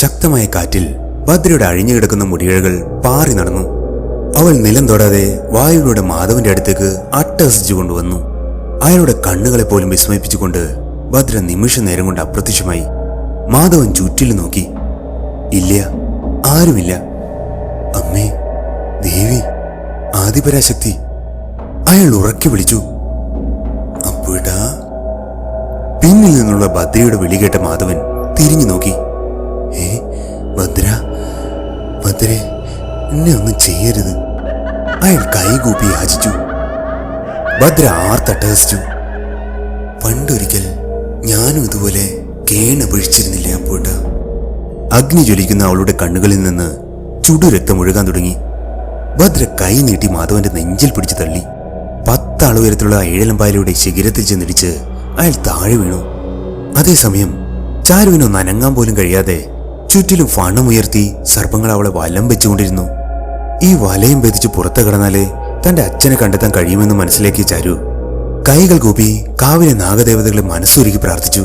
ശക്തമായ കാറ്റിൽ ഭദ്രയുടെ അഴിഞ്ഞുകിടക്കുന്ന മുടികഴകൾ പാറി നടന്നു. അവൾ നിലം തൊടാതെ വായുവിലൂടെ മാധവന്റെ അടുത്തേക്ക് അട്ടഹസിച്ചു കൊണ്ടുവന്നു. അയാളുടെ കണ്ണുകളെ പോലും വിസ്മയിപ്പിച്ചുകൊണ്ട് ഭദ്ര നിമിഷ നേരം കൊണ്ട് അപ്രത്യക്ഷമായി. മാധവൻ ചുറ്റിലും നോക്കി. ഇല്ല ആരുമില്ല. അമ്മേ ദേവി ആദിപരാശക്തി. അയാൾ ഉറക്കി വിളിച്ചു. അപ്പോഴാ പിന്നിൽ നിന്നുള്ള ഭദ്രയുടെ വിളി കേട്ട മാധവൻ തിരിഞ്ഞു നോക്കി. ഭദ്രേ എന്നെ ഒന്നും ചെയ്യരുത്. അയാൾ കൈകൂപ്പി യാചിച്ചു. ഭദ്ര ആർത്തട്ടഹസിച്ചു പണ്ടൊരിക്കൽ ഞാനും ഇതുപോലെ കേണപഴിച്ചിരുന്നില്ലേ അപ്പോട്ട്. അഗ്നി ജ്വലിക്കുന്ന അവളുടെ കണ്ണുകളിൽ നിന്ന് ചുടു രക്തം ഒഴുകാൻ തുടങ്ങി. ഭദ്ര കൈ നീട്ടി മാധവന്റെ നെഞ്ചിൽ പിടിച്ചു തള്ളി. പത്താളു ഉയരത്തിലുള്ള ഏഴലമ്പായലയുടെ ശിഖിരത്തിൽ ചെന്നിടിച്ച് അയാൾ താഴെ വീണു. അതേസമയം ചാരുവിനൊന്ന് അനങ്ങാൻ പോലും കഴിയാതെ ചുറ്റിലും ഫണമുയർത്തി സർപ്പങ്ങൾ അവളെ വലം വെച്ചുകൊണ്ടിരുന്നു. ഈ വലയും ഭേദിച്ച് പുറത്തു കടന്നാലേ തന്റെ അച്ഛനെ കണ്ടെത്താൻ കഴിയുമെന്ന് മനസ്സിലാക്കിയ ചാരു കൈകൾ കൂപ്പി കാവിലെ നാഗദേവതകളെ മനസ്സൊരുക്കി പ്രാർത്ഥിച്ചു.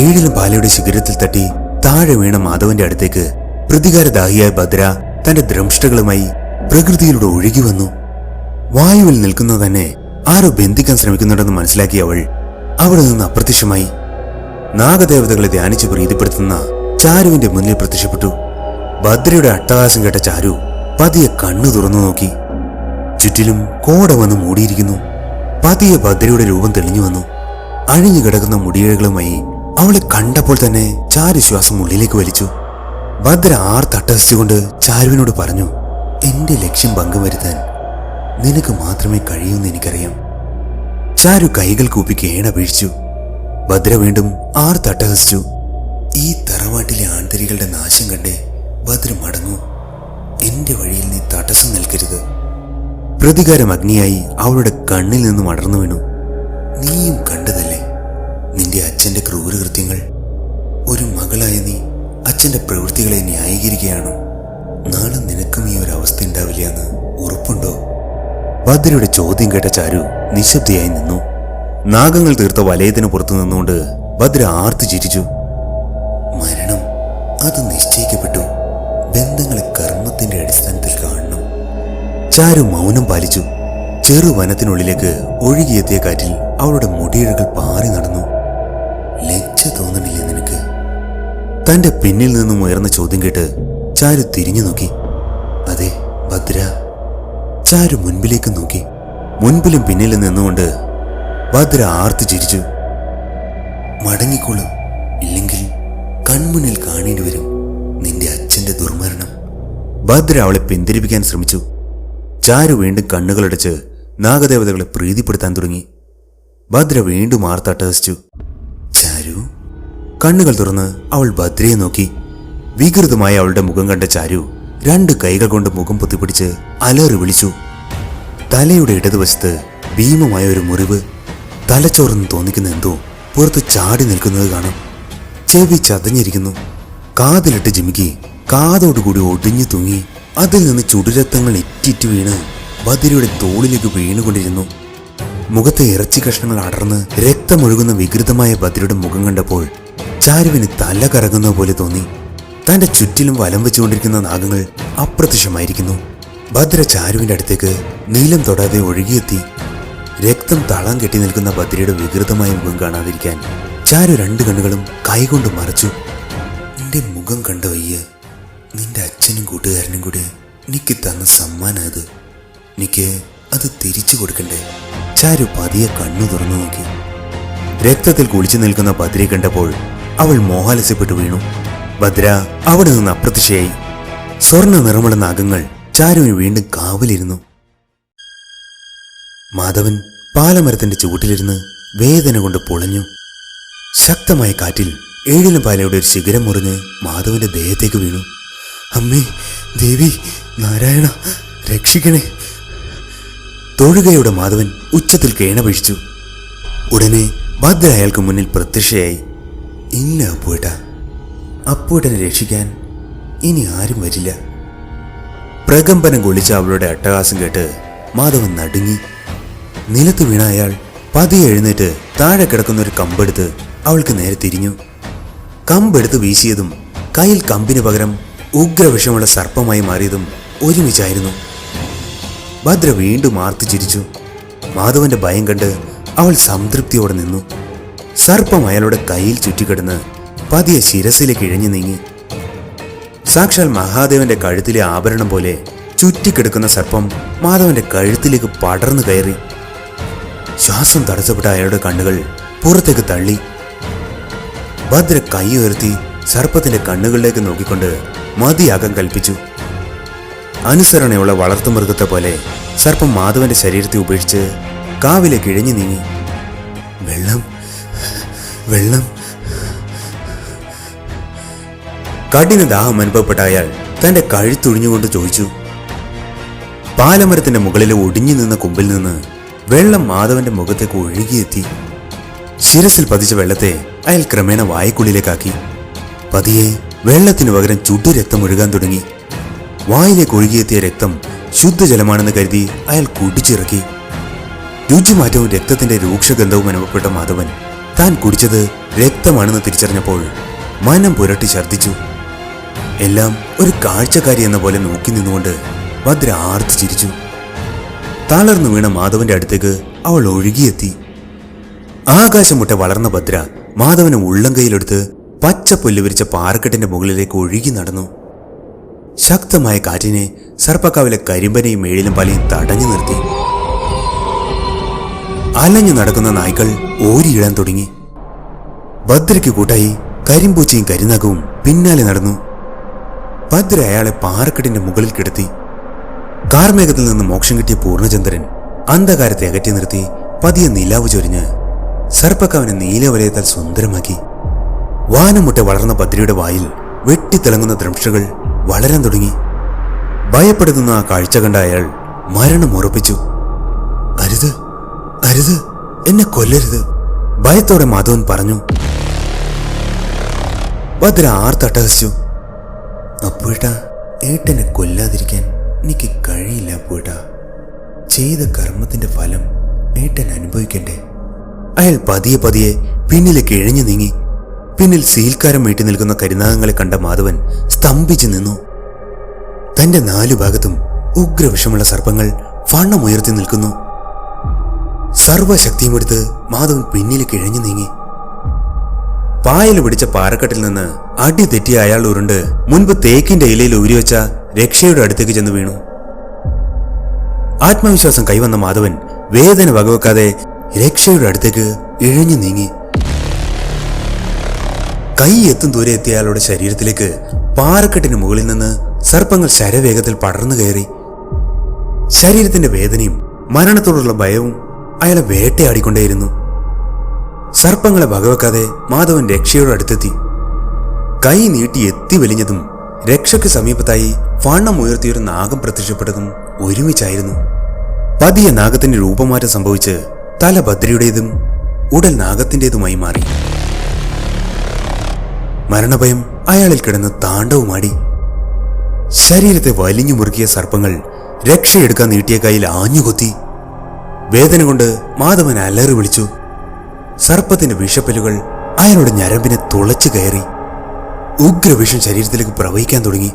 ഏഴിലും പാലയുടെ ശിഖരത്തിൽ തട്ടി താഴെ വീണ മാധവന്റെ അടുത്തേക്ക് പ്രതികാരദാഹിയായ ഭദ്ര തന്റെ ദ്രംഷ്ടകളുമായി പ്രകൃതിയിലൂടെ ഒഴുകി വന്നു. വായുവിൽ നിൽക്കുന്ന തന്നെ ആരോ ബന്ധിക്കാൻ ശ്രമിക്കുന്നുണ്ടെന്ന് മനസ്സിലാക്കിയ അവൾ അവിടെ നിന്ന് അപ്രത്യക്ഷമായി. നാഗദേവതകളെ ധ്യാനിച്ച് പ്രീതിപ്പെടുത്തുന്ന ചാരുവിന്റെ മുന്നിൽ പ്രത്യക്ഷപ്പെട്ടു. ഭദ്രയുടെ അട്ടഹാസം കേട്ട ചാരു പതിയെ കണ്ണു തുറന്നു നോക്കി. ചുറ്റിലും കോട വന്ന് മൂടിയിരിക്കുന്നു. പതിയെ ഭദ്രയുടെ രൂപം തെളിഞ്ഞു വന്നു. അഴിഞ്ഞു കിടക്കുന്ന മുടിയിഴകളുമായി അവളെ കണ്ടപ്പോൾ തന്നെ ചാരു ശ്വാസം ഉള്ളിലേക്ക് വലിച്ചു. ഭദ്ര ആർ തട്ടഹസിച്ചുകൊണ്ട് ചാരുവിനോട് പറഞ്ഞു എന്റെ ലക്ഷ്യം പങ്കുവരുത്താൻ നിനക്ക് മാത്രമേ കഴിയൂന്ന് എനിക്കറിയാം. ചാരു കൈകൾ കൂപ്പി കേണ വീഴ്ചു ഭദ്ര വീണ്ടും ആർ തട്ടഹസിച്ചു ഈ തറവാട്ടിലെ ആന്തരികളുടെ നാശം കണ്ടേ ഭദ്ര മടങ്ങൂ. എന്റെ വഴിയിൽ നീ തടസ്സം നിൽക്കരുത്. പ്രതികാരം അഗ്നിയായി അവളുടെ കണ്ണിൽ നിന്നും അടർന്നു വീണു. നീയും കണ്ടതല്ലേ? നിന്റെ അച്ഛന്റെ ക്രൂരകൃത്യങ്ങൾ. ഒരു മകളായ നീ അച്ഛന്റെ പ്രവൃത്തികളെ ന്യായീകരിക്കുകയാണോ? നാളെ നിനക്കും ഈ ഒരു അവസ്ഥ ഉണ്ടാവില്ല എന്ന് ഉറപ്പുണ്ടോ? ഭദ്രയുടെ ചോദ്യം കേട്ട ചാരു നിശബ്ദയായി നിന്നു. നാഗങ്ങൾ തീർത്ത വലയത്തിന് പുറത്തു നിന്നുകൊണ്ട് ഭദ്ര ആർത്തു ചിരിച്ചു. മരണം. അത് നിശ്ചയിക്കപ്പെട്ടു. ബന്ധങ്ങളെ കർമ്മത്തിന്റെ അടിസ്ഥാനത്തിൽ കാണണം. ചാരു മൗനം പാലിച്ചു. ചെറു വനത്തിനുള്ളിലേക്ക് ഒഴുകിയെത്തിയ കാറ്റിൽ അവളുടെ മുടിയിഴകൾ പാറി നടന്നു. ലജ്ജ തോന്നണില്ലേ നിനക്ക്? തന്റെ പിന്നിൽ നിന്നും ഉയർന്ന ചോദ്യം കേട്ട് ചാരു തിരിഞ്ഞു നോക്കി. അതെ ഭദ്ര. ചാരു മുൻപിലേക്ക് നോക്കി. മുൻപിലും പിന്നിലും നിന്നുകൊണ്ട് ഭദ്ര ആർത്തു ചിരിച്ചു. മടങ്ങിക്കോളൂ. ഇല്ലെങ്കിൽ കൺമുന്നിൽ കാണേണ്ടി വരും. നിന്റെ അച്ഛന്റെ ദുർമരണം. ഭദ്ര അവളെ പിന്തിരിപ്പിക്കാൻ ശ്രമിച്ചു. ചാരു വീണ്ടും കണ്ണുകളടച്ച് നാഗദേവതകളെ പ്രീതിപ്പെടുത്താൻ തുടങ്ങി. ഭദ്ര വീണ്ടും ആർത്തട്ടഹസിച്ചു. ചാരു കണ്ണുകൾ തുറന്ന് അവൾ ഭദ്രയെ നോക്കി. വികൃതമായ അവളുടെ മുഖം കണ്ട ചാരു രണ്ട് കൈകൾ കൊണ്ട് മുഖം പൊത്തിപ്പിടിച്ച് അലറി വിളിച്ചു. തലയുടെ ഇടതുവശത്ത് ഭീമമായ ഒരു മുറിവ്. തലച്ചോറെന്ന് തോന്നിക്കുന്ന എന്തോ പുറത്ത് ചാടി നിൽക്കുന്നത് കാണാം. ചെവി ചതഞ്ഞിരിക്കുന്നു കാതിലിട്ട് ജിമിക്കി കാതോടുകൂടി ഒടിഞ്ഞു തൂങ്ങി അതിൽ നിന്ന് ചുടുരത്തങ്ങൾ ഇറ്റിറ്റ് വീണ് ബദിരയുടെ തോളിലേക്ക് വീണുകൊണ്ടിരുന്നു. മുഖത്തെ ഇറച്ചി കഷ്ണങ്ങൾ അടർന്ന് രക്തമൊഴുകുന്ന വികൃതമായ ബദിരയുടെ മുഖം കണ്ടപ്പോൾ ചാരുവിന് തല കറങ്ങുന്ന പോലെ തോന്നി. തന്റെ ചുറ്റിലും വലം വെച്ചുകൊണ്ടിരിക്കുന്ന നാഗങ്ങൾ അപ്രത്യക്ഷമായിരിക്കുന്നു. ഭദ്ര ചാരുവിന്റെ അടുത്തേക്ക് നീലം തൊടാതെ ഒഴുകിയെത്തി. രക്തം തളം കെട്ടി നിൽക്കുന്ന ഭദ്രയുടെ വികൃതമായ മുഖം കാണാതിരിക്കാൻ ചാരു രണ്ട് കണ്ണുകളും കൈകൊണ്ട് മറച്ചു. നിന്റെ മുഖം കണ്ട വയ്യ. നിന്റെ അച്ഛനും കൂട്ടുകാരനും കൂടെ എനിക്ക് തന്ന സമ്മാനം അത്. എനിക്ക് അത് തിരിച്ചു കൊടുക്കണ്ടേ? ചാരു പതിയെ കണ്ണു തുറന്നു നോക്കി. രക്തത്തിൽ കുളിച്ചു നിൽക്കുന്ന ഭദ്രയെ കണ്ടപ്പോൾ അവൾ മോഹാലസ്യപ്പെട്ടു വീണു. ഭദ്ര അവിടെ നിന്ന് അപ്രത്യക്ഷയായി. സ്വർണ നിറമുള്ള നാഗങ്ങൾ ചാരുവിന് വീണ്ടും കാവലിരുന്നു. മാധവൻ പാലമരത്തിന്റെ ചുവട്ടിലിരുന്ന് വേദന കൊണ്ട് പൊളഞ്ഞു. ശക്തമായ കാറ്റിൽ ഏഴിലും പാലയുടെ ഒരു ശിഖരം മുറിഞ്ഞ് മാധവന്റെ ദേഹത്തേക്ക് വീണു. അമ്മേ ദേവി നാരായണ രക്ഷിക്കണേ. തൊഴുകയുടെ മാധവൻ ഉച്ചത്തിൽ കേണപഴിച്ചു. ഉടനെ ഭദ്ര അയാൾക്ക് മുന്നിൽ പ്രത്യക്ഷയായി ഇല്ല അപ്പൂട്ട അപ്പൂട്ടനെ രക്ഷിക്കാൻ ഇനി ആരും വരില്ല. പ്രകമ്പനം കൊള്ളിച്ച അവളുടെ അട്ടഹാസം കേട്ട് മാധവൻ നടുങ്ങി. നിലത്ത് വീണ അയാൾ പതിയെ എഴുന്നേറ്റ് താഴെ കിടക്കുന്ന ഒരു കമ്പെടുത്ത് അവൾക്ക് നേരെ തിരിഞ്ഞു. കമ്പെടുത്ത് വീശിയതും കയ്യിൽ കമ്പിന് പകരം ഉഗ്രവിഷമുള്ള സർപ്പമായി മാറിയതും ഒരുമിച്ചായിരുന്നു. ഭദ്ര വീണ്ടും ആർത്തു ചിരിച്ചു. മാധവന്റെ ഭയം കണ്ട് അവൾ സംതൃപ്തിയോടെ നിന്നു. സർപ്പം അയാളുടെ കയ്യിൽ ചുറ്റിക്കിടന്ന് പതിയെ ശിരസിലേക്ക് ഇഴഞ്ഞു നീങ്ങി. സാക്ഷാൽ മഹാദേവന്റെ കഴുത്തിലെ ആഭരണം പോലെ ചുറ്റിക്കിടക്കുന്ന സർപ്പം മാധവന്റെ കഴുത്തിലേക്ക് പടർന്നു കയറി. ശ്വാസം തടസ്സപ്പെട്ട അയാളുടെ കണ്ണുകൾ പുറത്തേക്ക് തള്ളി. ഭദ്ര കൈ ഉയർത്തി സർപ്പത്തിന്റെ കണ്ണുകളിലേക്ക് നോക്കിക്കൊണ്ട് മതിയാകം കൽപ്പിച്ചു. അനുസരണയുള്ള വളർത്തുമൃഗത്തെ പോലെ സർപ്പം മാധവന്റെ ശരീരത്തെ ഉപേക്ഷിച്ച് കാവിലേക്ക് ഇഴഞ്ഞു നീങ്ങി. വെള്ളം വെള്ളം. കഠിന ദാഹം അനുഭവപ്പെട്ട അയാൾ തന്റെ കഴുത്തൊഴിഞ്ഞുകൊണ്ട് ചോദിച്ചു പാലമരത്തിന്റെ മുകളിലെ ഒടിഞ്ഞു നിന്ന കുമ്പിൽ നിന്ന് വെള്ളം മാധവന്റെ മുഖത്തേക്ക് ഒഴുകിയെത്തി. ശിരസിൽ പതിച്ച വെള്ളത്തെ അയാൾ ക്രമേണ വായക്കുള്ളിലേക്കാക്കി. പതിയെ വെള്ളത്തിനു പകരം ചുട്ടു രക്തം ഒഴുകാൻ തുടങ്ങി. വായിലേക്ക് ഒഴുകിയെത്തിയ രക്തം ശുദ്ധജലമാണെന്ന് കരുതി അയാൾ കുടിച്ചിറക്കി രുചിമാറ്റവും രക്തത്തിന്റെ രൂക്ഷഗന്ധവും അനുഭവപ്പെട്ട മാധവൻ താൻ കുടിച്ചത് രക്തമാണെന്ന് തിരിച്ചറിഞ്ഞപ്പോൾ മനം പുരട്ടി ഛർദ്ദിച്ചു. എല്ലാം ഒരു കാഴ്ചക്കാരി എന്ന പോലെ നോക്കി നിന്നുകൊണ്ട് ഭദ്ര ആർത്തിച്ചിരിച്ചു തളർന്നു വീണ മാധവന്റെ അടുത്തേക്ക് അവൾ ഒഴുകിയെത്തി. ആകാശമുട്ട വളർന്ന ഭദ്ര മാധവനെ ഉള്ളം കൈയിലെടുത്ത് പച്ച പുല്ല് വിരിച്ച പാറക്കെട്ടിന്റെ മുകളിലേക്ക് ഒഴുകി നടന്നു. ശക്തമായ കാറ്റിനെ സർപ്പക്കാവിലെ കരിമ്പനയും മേളിലും പലയും തടഞ്ഞു നിർത്തി. അലഞ്ഞു നടക്കുന്ന നായ്ക്കൾ ഓരിയിടാൻ തുടങ്ങി. ഭദ്രയ്ക്ക് കൂട്ടായി കരിമ്പൂച്ചയും കരിനകവും പിന്നാലെ നടന്നു. ഭദ്ര അയാളെ പാറക്കെട്ടിന്റെ മുകളിൽ കിടത്തി. കാർമേഘത്തിൽ നിന്ന് മോക്ഷം കിട്ടിയ പൂർണചന്ദ്രൻ അന്ധകാരത്തെ അകറ്റി നിർത്തി പതിയെ നിലാവ് ചൊരിഞ്ഞ് സർപ്പക്കാവിനെ നീലവലയത്താൽ സുന്ദരമാക്കി. വാനമുട്ട വളർന്ന ഭദ്രയുടെ വായിൽ വെട്ടിത്തിളങ്ങുന്ന ദ്രംഷകൾ വളരാൻ തുടങ്ങി. ഭയപ്പെടുത്തുന്ന ആ കാഴ്ച കണ്ട അയാൾ മരണം ഉറപ്പിച്ചു. അരുത് അരുത് എന്നെ കൊല്ലരുത് ഭയത്തോടെ മാധവൻ പറഞ്ഞു. ഭദ്ര ആർത്തട്ടഹസിച്ചു അപ്പൂട്ട ഏട്ടനെ കൊല്ലാതിരിക്കാൻ എനിക്ക് കഴിയില്ല അപ്പൂട്ട ചെയ്ത കർമ്മത്തിന്റെ ഫലം ഏട്ടൻ അനുഭവിക്കണ്ടേ? അയാൾ പതിയെ പതിയെ പിന്നിലേക്ക് ഇഴഞ്ഞു നീങ്ങി. പിന്നിൽ സീൽക്കാരം വീട്ടി നിൽക്കുന്ന കരിനാഗങ്ങളെ കണ്ട മാധവൻ സ്തംഭിച്ചു നിന്നു. തന്റെ നാലു ഭാഗത്തും ഉഗ്രവിഷമുള്ള സർപ്പങ്ങൾ വണ്ണമുയർത്തി നിൽക്കുന്നു. സർവശക്തിയും എടുത്ത് മാധവൻ പിന്നിലേക്ക് ഇഴഞ്ഞു നീങ്ങി. പായൽ പിടിച്ച പാറക്കെട്ടിൽ നിന്ന് അടി തെറ്റിയ അയാൾ ഉരുണ്ട് മുൻപ് തേക്കിന്റെ ഇലയിൽ ഊരിവെച്ച രക്ഷയുടെ അടുത്തേക്ക് ചെന്ന് വീണു. ആത്മവിശ്വാസം കൈവന്ന മാധവൻ വേദന വകവെക്കാതെ രക്ഷയുടെ അടുത്തേക്ക് ഇഴഞ്ഞു നീങ്ങി. കൈ എത്തും ദൂരെ എത്തിയ അയാളുടെ ശരീരത്തിലേക്ക് പാറക്കെട്ടിന് മുകളിൽ നിന്ന് സർപ്പങ്ങൾ ശരവേഗത്തിൽ പടർന്നു കയറി. ശരീരത്തിന്റെ വേദനയും മരണത്തോടുള്ള ഭയവും അയാളെ വേട്ടയാടിക്കൊണ്ടേയിരുന്നു. സർപ്പങ്ങളെ വകവെക്കാതെ മാധവൻ രക്ഷയുടെ അടുത്തെത്തി. കൈ നീട്ടി എത്തി വലിഞ്ഞതും രക്ഷയ്ക്ക് സമീപത്തായി വണ്ണം ഉയർത്തിയൊരു നാഗം പ്രത്യക്ഷപ്പെട്ടതും ഒരുമിച്ചായിരുന്നു. പതിയെ നാഗത്തിന്റെ രൂപമാറ്റം സംഭവിച്ച് തല ഭദ്രയുടേതും ഉടൽ നാഗത്തിന്റെതുമായി മാറി. മരണഭയം അയാളിൽ കിടന്ന് താണ്ഡവുമാടി ശരീരത്തെ വലിഞ്ഞു മുറുക്കിയ സർപ്പങ്ങൾ രക്ഷയെടുക്കാൻ നീട്ടിയ കയ്യിൽ ആഞ്ഞുകൊത്തി. വേദന കൊണ്ട് മാധവൻ അലറി വിളിച്ചു. സർപ്പത്തിന്റെ വിഷപ്പലുകൾ അയാളുടെ ഞരമ്പിനെ തുളച്ചു കയറി. ഉഗ്രവിഷം ശരീരത്തിലേക്ക് പ്രവഹിക്കാൻ തുടങ്ങി.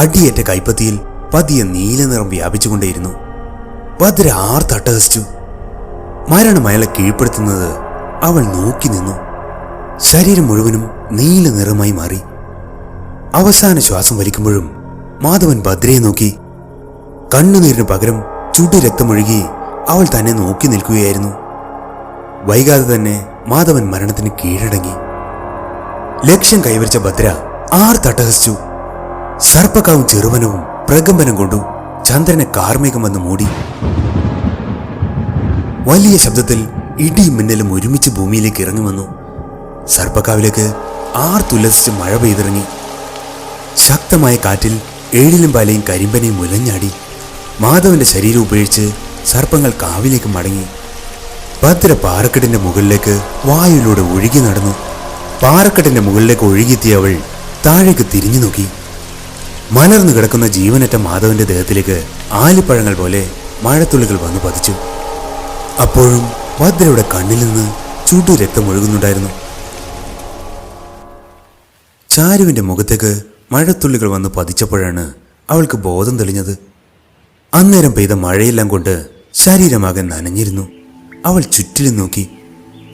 കടിയേറ്റ കൈപ്പത്തിയിൽ പതിയെ നീലനിറം വ്യാപിച്ചുകൊണ്ടേയിരുന്നു. ഭദ്ര ആർത്തട്ടഹസിച്ചു. മരണം അയാളെ കീഴ്പ്പെടുത്തുന്നത് അവൾ നോക്കി നിന്നു. ശരീരം മുഴുവനും നീല നിറമായി മാറി. അവസാന ശ്വാസം വലിക്കുമ്പോഴും മാധവൻ ഭദ്രയെ നോക്കി. കണ്ണുനീരിന് പകരം ചുട്ടു രക്തമൊഴുകി അവൾ തന്നെ നോക്കി നിൽക്കുകയായിരുന്നു. വൈകാതെ തന്നെ മാധവൻ മരണത്തിന് കീഴടങ്ങി. ലക്ഷ്യം കൈവരിച്ച ഭദ്ര ആർ തട്ടഹസിച്ചു. സർപ്പക്കാവും ചെറുവനവും പ്രകമ്പനം കൊണ്ടു ചന്ദ്രനെ കാർമേഘം വന്ന് മൂടി. വലിയ ശബ്ദത്തിൽ ഇടിയും മിന്നലും ഒരുമിച്ച് ഭൂമിയിലേക്ക് ഇറങ്ങി വന്നു. സർപ്പക്കാവിലേക്ക് തുലസിച്ച് മഴ പെയ്തിറങ്ങി. ശക്തമായ കാറ്റിൽ ഏഴിലും പാലയും കരിമ്പനെയും മുലഞ്ഞാടി മാധവന്റെ ശരീരം ഉപേക്ഷിച്ച് സർപ്പങ്ങൾ കാവിലേക്ക് മടങ്ങി. ഭദ്ര പാറക്കെട്ടിന്റെ മുകളിലേക്ക് വായുവിലൂടെ ഒഴുകി നടന്നു. പാറക്കെട്ടിന്റെ മുകളിലേക്ക് ഒഴുകിയെത്തിയ അവൾ താഴേക്ക് തിരിഞ്ഞു നോക്കി. മലർന്നു കിടക്കുന്ന ജീവനറ്റ മാധവന്റെ ദേഹത്തിലേക്ക് ആലിപ്പഴങ്ങൾ പോലെ മഴത്തുള്ളികൾ വന്നു പതിച്ചു. അപ്പോഴും ഭദ്രയുടെ കണ്ണിൽ നിന്ന് ചുടു രക്തം ഒഴുകുന്നുണ്ടായിരുന്നു. ചാരുവിന്റെ മുഖത്തേക്ക് മഴത്തുള്ളികൾ വന്ന് പതിച്ചപ്പോഴാണ് അവൾക്ക് ബോധം തെളിഞ്ഞത്. അന്നേരം പെയ്ത മഴയെല്ലാം കൊണ്ട് ശരീരമാകെ നനഞ്ഞിരുന്നു. അവൾ ചുറ്റിലും നോക്കി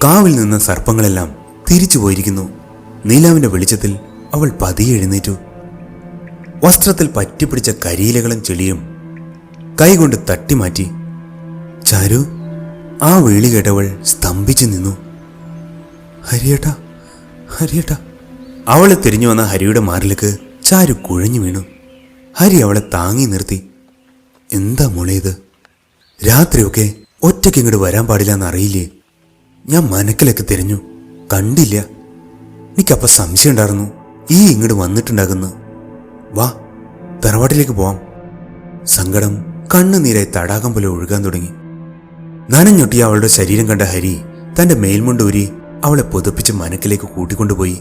കാവിൽ നിന്ന സർപ്പങ്ങളെല്ലാം തിരിച്ചു പോയിരിക്കുന്നു. നീലാവിന്റെ വെളിച്ചത്തിൽ അവൾ പതിയെ എഴുന്നേറ്റു. വസ്ത്രത്തിൽ പറ്റിപ്പിടിച്ച കരിയിലകളും ചെളിയും കൈകൊണ്ട് തട്ടിമാറ്റി ചാരു ആ വിളി കേട്ടവൾ സ്തംഭിച്ചു നിന്നു. ഹരിയേട്ടാ ഹരിയേട്ടാ. അവളെ തിരിഞ്ഞു വന്ന ഹരിയുടെ മാറിലേക്ക് ചാരു കുഴഞ്ഞു വീണു. ഹരി അവളെ താങ്ങി നിർത്തി. എന്താ മോളെ ഇത്? രാത്രിയൊക്കെ ഒറ്റയ്ക്ക് ഇങ്ങോട്ട് വരാൻ പാടില്ല എന്നറിയില്ലേ ഞാൻ മനക്കിലൊക്കെ തിരഞ്ഞു. കണ്ടില്ല. എനിക്കപ്പ സംശയം ഉണ്ടായിരുന്നു. ഈ ഇങ്ങോട്ട് വന്നിട്ടുണ്ടാകുന്നു. വാ തറവാട്ടിലേക്ക് പോവാം. സങ്കടം കണ്ണുനീരായി തടാകം പോലെ ഒഴുകാൻ തുടങ്ങി. നനഞ്ഞൊട്ടിയ അവളുടെ ശരീരം കണ്ട ഹരി തന്റെ മേൽമുണ്ടൂരി അവളെ പൊതുപ്പിച്ച് മനക്കിലേക്ക് കൂട്ടിക്കൊണ്ടുപോയി.